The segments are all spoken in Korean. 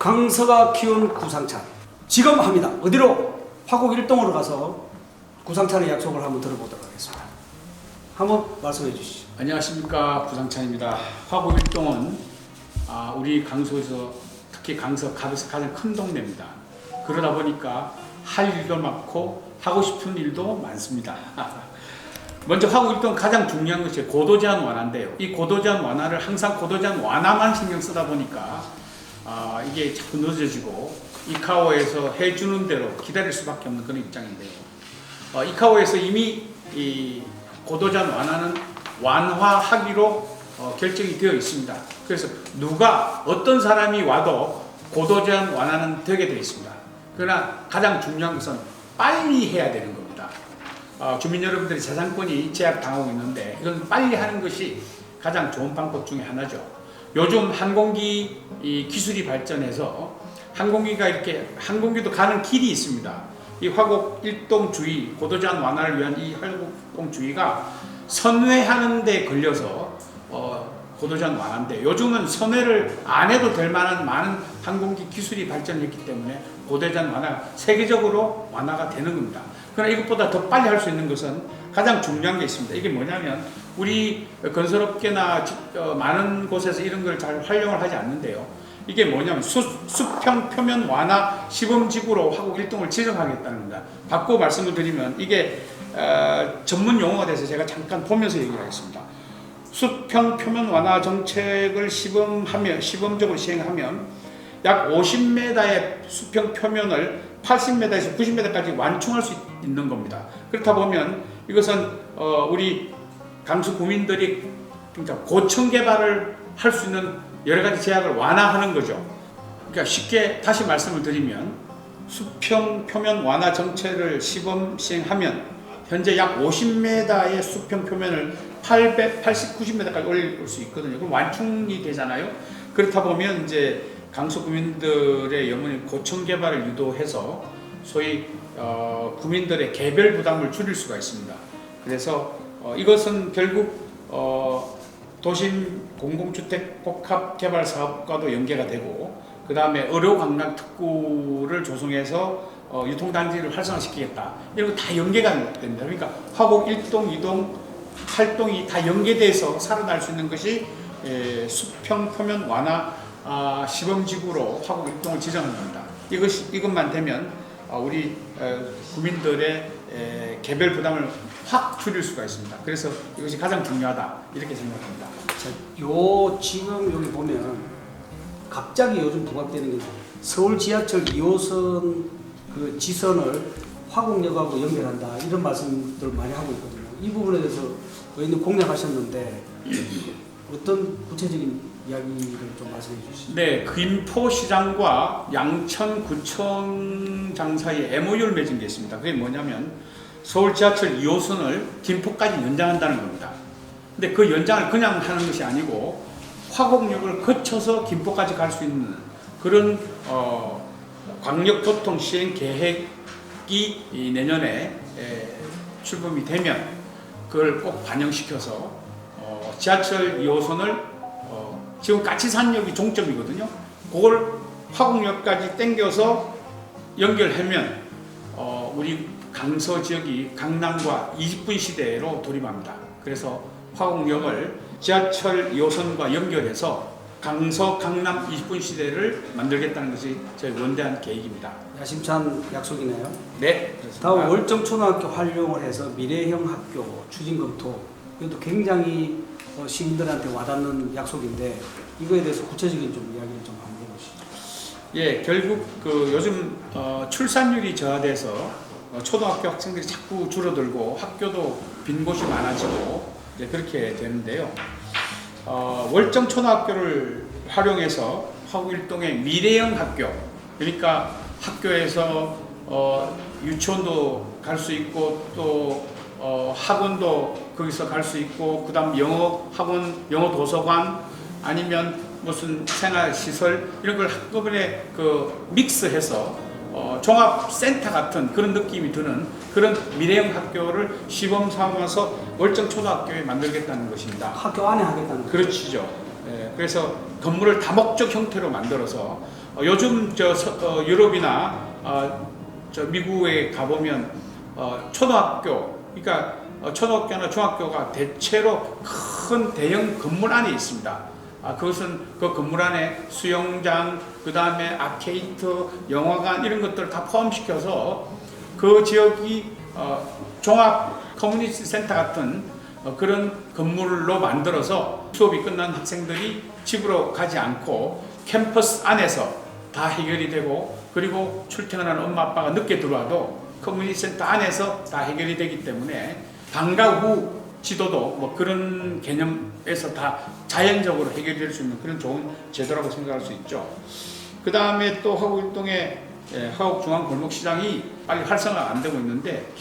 강서가 키운 구상찬 지금 합니다. 어디로? 화곡 일동으로 가서 구상찬의 약속을 한번 들어보도록 하겠습니다. 한번 말씀해 주시죠. 안녕하십니까 부상찬입니다. 화곡 일동은 아, 우리 강서에서 특히 강서 가에서 가장 큰 동네입니다. 그러다 보니까 할 일도 많고 하고 싶은 일도 많습니다. 먼저 화곡 일동 가장 중요한 것이 고도 제한 완화인데요. 이 고도 제한 완화를 항상 고도 제한 완화만 신경 쓰다 보니까 아, 이게 자꾸 늦어지고 이카오에서 해주는 대로 기다릴 수밖에 없는 그런 입장인데요. 어, 이카오에서 이미 이 고도 제한 완화는 완화하기로 어, 결정이 되어 있습니다. 그래서 누가 어떤 사람이 와도 고도 제한 완화는 되게 되어 있습니다. 그러나 가장 중요한 것은 빨리 해야 되는 겁니다. 어, 주민 여러분들이 재산권이 제약당하고 있는데 이건 빨리 하는 것이 가장 좋은 방법 중에 하나죠. 요즘 항공기 이 기술이 발전해서 항공기가 이렇게 항공기도 가는 길이 있습니다. 이 화곡 일동 주의 고도제한 완화를 위한 이 화곡 주의가 선회하는 데 걸려서 어, 고도제한 완화인데 요즘은 선회를 안 해도 될 만한 많은 항공기 기술이 발전했기 때문에 고도제한 완화 세계적으로 완화가 되는 겁니다. 그러나 이것보다 더 빨리 할 수 있는 것은 가장 중요한 게 있습니다. 이게 뭐냐면 우리 건설업계나 지- 어, 많은 곳에서 이런 걸 잘 활용을 하지 않는데요. 이게 뭐냐면 수, 수평 표면 완화 시범지구로 화곡 일동을 지정하겠다는 겁니다. 바꿔 말씀을 드리면 이게 어, 전문 용어가 돼서 제가 잠깐 보면서 얘기를 하겠습니다. 수평 표면 완화 정책을 시범하면 시범적으로 시행하면 약 50m의 수평 표면을 80m에서 90m까지 완충할 수 있는 겁니다. 그렇다 보면 이것은 어, 우리 강수 구민들이 그러니까 고층 개발을 할 수 있는 여러 가지 제약을 완화하는 거죠. 그러니까 쉽게 다시 말씀을 드리면 수평 표면 완화 정책을 시범 시행하면 현재 약 50m의 수평 표면을 880, 90m까지 올릴 수 있거든요. 그럼 완충이 되잖아요. 그렇다 보면 이제 강서 구민들의 영원히 고층 개발을 유도해서 소위 어, 구민들의 개별 부담을 줄일 수가 있습니다. 그래서 어, 이것은 결국 어, 도심 공공주택 복합 개발 사업과도 연계가 되고 그 다음에 의료 관광 특구를 조성해서 어, 유통단지를 활성화시키겠다 이런 거 다 연계가 됩니다. 그러니까 화곡 1동, 2동, 8동이 다 연계돼서 살아날 수 있는 것이 에, 수평 표면 완화 아, 시범지구로 화곡 1동을 지정한 겁니다. 이것이 이것만 되면 어, 우리 어, 구민들의 에, 개별 부담을 확 줄일 수가 있습니다. 그래서 이것이 가장 중요하다 이렇게 생각합니다. 자, 요 지금 여기 보면 갑자기 요즘 부각되는 게 서울 지하철 2호선 그 지선을 화곡역하고 연결한다 이런 말씀들 많이 하고 있거든요. 이 부분에 대해서 의원님 공략하셨는데 어떤 구체적인 이야기를 좀 말씀해 주시죠. 네, 김포시장과 양천구청장 사이에 MOU를 맺은 게 있습니다. 그게 뭐냐면 서울 지하철 2호선을 김포까지 연장한다는 겁니다. 근데 그 연장을 그냥 하는 것이 아니고 화곡역을 거쳐서 김포까지 갈 수 있는 그런 어, 광역교통 시행 계획이 이 내년에 에, 출범이 되면 그걸 꼭 반영시켜서 어, 지하철 2호선을 어, 지금 까치산역이 종점이거든요. 그걸 화곡역까지 땡겨서 연결하면 어, 우리 강서 지역이 강남과 20분 시대로 돌입합니다. 그래서 화곡역을 지하철 2호선과 연결해서 강서 강남 20분 시대를 만들겠다는 것이 저희 원대한 계획입니다. 야심찬 약속이네요. 네, 그렇습니다. 다음 월정 초등학교 활용을 해서 미래형 학교 추진 검토 이것도 굉장히 어, 시민들한테 와닿는 약속인데 이거에 대해서 구체적인 좀 이야기를 좀 한번 해보시죠. 예, 결국 그 요즘 어, 출산율이 저하돼서 어, 초등학교 학생들이 자꾸 줄어들고 학교도 빈 곳이 많아지고 이제 그렇게 되는데요. 어, 월정 초등학교를 활용해서 화구일동의 미래형 학교 그러니까 학교에서 어, 유치원도 갈 수 있고 또 어, 학원도 거기서 갈 수 있고 그다음 영어 학원 영어 도서관 아니면 무슨 생활 시설 이런 걸 한꺼번에 그 믹스해서 어, 종합 센터 같은 그런 느낌이 드는 그런 미래형 학교를 시범 삼아서 월정 초등학교에 만들겠다는 것입니다. 학교 안에 하겠다는 거죠. 그렇죠. 예, 그래서 건물을 다목적 형태로 만들어서 어, 요즘 저 서- 어, 유럽이나 어, 저 미국에 가보면 어, 초등학교 그러니까 어, 초등학교나 중학교가 대체로 큰 대형 건물 안에 있습니다. 아, 그것은 그 건물 안에 수영장, 그 다음에 아케이트, 영화관 이런 것들을 다 포함시켜서 그 지역이 어, 종합 커뮤니티 센터 같은 어, 그런 건물로 만들어서 수업이 끝난 학생들이 집으로 가지 않고 캠퍼스 안에서 다 해결이 되고 그리고 출퇴근하는 엄마 아빠가 늦게 들어와도 커뮤니티 센터 안에서 다 해결이 되기 때문에 방과 후 지도도 뭐 그런 개념에서 다 자연적으로 해결될 수 있는 그런 좋은 제도라고 생각할 수 있죠. 그 다음에 또 화곡일동에 예, 화곡중앙골목시장이 빨리 활성화가 안 되고 있는데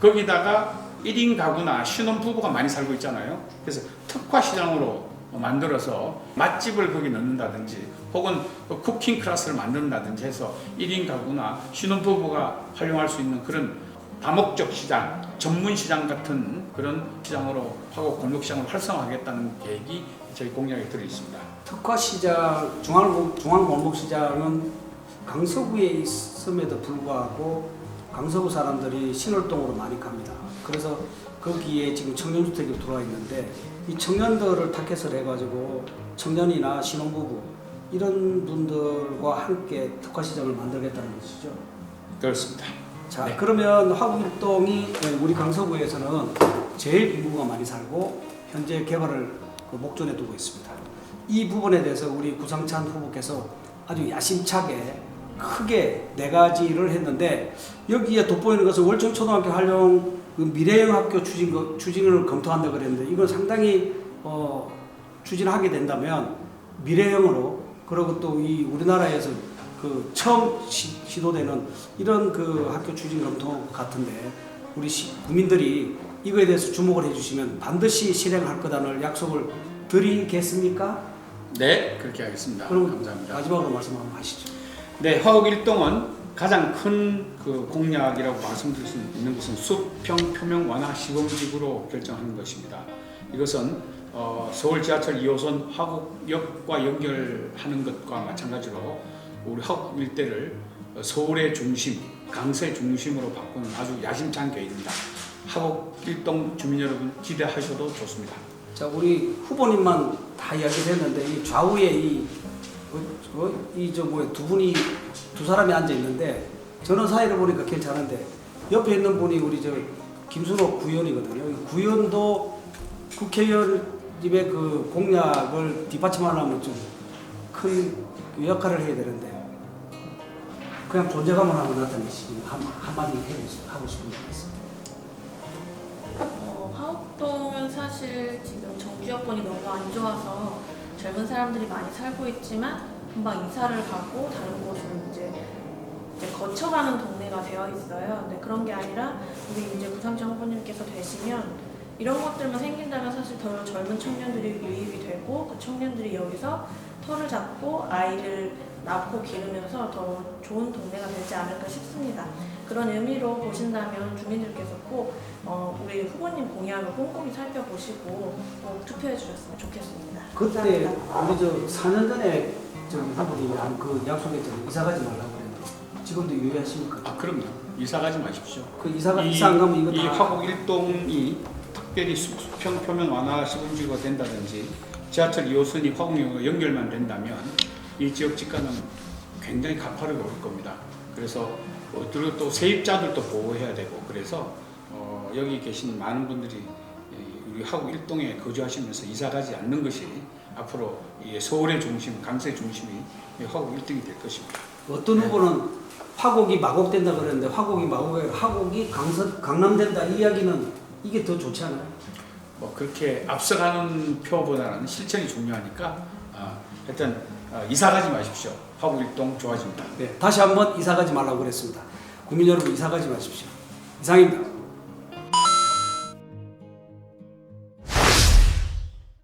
거기다가 1인 가구나 신혼부부가 많이 살고 있잖아요. 그래서 특화시장으로 만들어서 맛집을 거기 넣는다든지 혹은 그 쿠킹 클래스를 만든다든지 해서 1인 가구나 신혼부부가 활용할 수 있는 그런 다목적 시장, 전문 시장 같은 그런 시장으로 화곡 골목시장을 활성화하겠다는 계획이 저희 공약에 들어 있습니다. 특화 시장, 중앙, 중앙골목시장은 강서구에 있음에도 불구하고 강서구 사람들이 신월동으로 많이 갑니다. 그래서 거기에 지금 청년주택이 들어와 있는데 이 청년들을 타겟을 해가지고 청년이나 신혼부부 이런 분들과 함께 특화시장을 만들겠다는 것이죠. 그렇습니다. 자 네. 그러면 화곡일동이 우리 강서구에서는 제일 인구가 많이 살고 현재 개발을 그 목전에 두고 있습니다. 이 부분에 대해서 우리 구상찬 후보께서 아주 야심차게 크게 네 가지를 했는데 여기에 돋보이는 것은 월청 초등학교 활용 그 미래형 학교 추진 거- 추진을 검토한다 그랬는데 이건 상당히 어, 추진하게 된다면 미래형으로 그리고 또 이 우리나라에서 그 처음 시, 시도되는 이런 그 학교 추진 검토 같은데 우리 시, 국민들이 이거에 대해서 주목을 해주시면 반드시 실행할 거다는 약속을 드리겠습니까? 네, 그렇게 하겠습니다. 그럼 감사합니다. 마지막으로 말씀 한번 하시죠. 네, 화곡일동은 가장 큰 그 공약이라고 말씀드릴 수 있는 것은 수평 표명 완화 시범지구로 결정하는 것입니다. 이것은 어, 서울 지하철 2호선 화곡역과 연결하는 것과 마찬가지로 우리 화곡 일대를 어, 서울의 중심, 강서의 중심으로 바꾸는 아주 야심찬 계획입니다. 화곡 일동 주민 여러분 기대하셔도 좋습니다. 자 우리 후보님만 다 이야기를 했는데 이 좌우에 어, 이 이저 뭐야 두 분이 두 사람이 앉아 있는데 저는 사이를 보니까 괜찮은데 옆에 있는 분이 우리 저 김순호 구의원이거든요. 이 구의원도 국회의원님의 그 공약을 뒷받침하려면 좀 큰 역할을 해야 되는데 그냥 존재감을 한번 나타내시면 한 한마디 해보세요. 하고 싶은 게 있습니다. 어, 화곡동은 사실 지금 정주 여건이 너무 안 좋아서 젊은 사람들이 많이 살고 있지만 금방 이사를 가고 다른 곳으로 이제, 이제 거쳐가는 동네가 되어 있어요. 근데 그런 게 아니라 우리 이제 구상정 후보님께서 되시면 이런 것들만 생긴다면 사실 더 젊은 청년들이 유입이 되고 그 청년들이 여기서 터를 잡고 아이를 낳고 기르면서 더 좋은 동네가 되지 않을까 싶습니다. 그런 의미로 보신다면 주민들께서 꼭 어, 우리 후보님 공약을 꼼꼼히 살펴보시고 꼭 투표해 주셨으면 좋겠습니다. 그때 감사합니다. 우리 저 4년 전에 저 후보님이 한 그 약속했잖아요. 이사 가지 말라고 그랬는데 지금도 유효하십니까? 아, 그럼요. 이사 가지 마십시오. 그 이사가 이, 이사 안 가면 이거 이 다 화곡 일동이 특별히 수- 수평 표면 완화 시범지구가 된다든지 지하철 2호선이 화곡역과 연결만 된다면 이 지역 집가는 굉장히 가파르게 오를 겁니다. 그래서 어, 그리고 또 세입자들도 보호해야 되고 그래서 어, 여기 계신 많은 분들이 이 우리 화곡 일동에 거주하시면서 이사 가지 않는 것이 앞으로 이 서울의 중심, 강서의 중심이 이 화곡 일동이 될 것입니다. 어떤 후보는 화곡이 마곡된다 그랬는데 화곡이 마곡이 화곡이 강서 강남 된다 이 이야기는 이게 더 좋지 않아요? 뭐 그렇게 앞서가는 표보다는 실천이 중요하니까 아, 하여튼 아, 이사 가지 마십시오. 화곡 일동 좋아집니다. 네, 다시 한번 이사 가지 말라고 그랬습니다. 국민 여러분 이사 가지 마십시오. 이상입니다.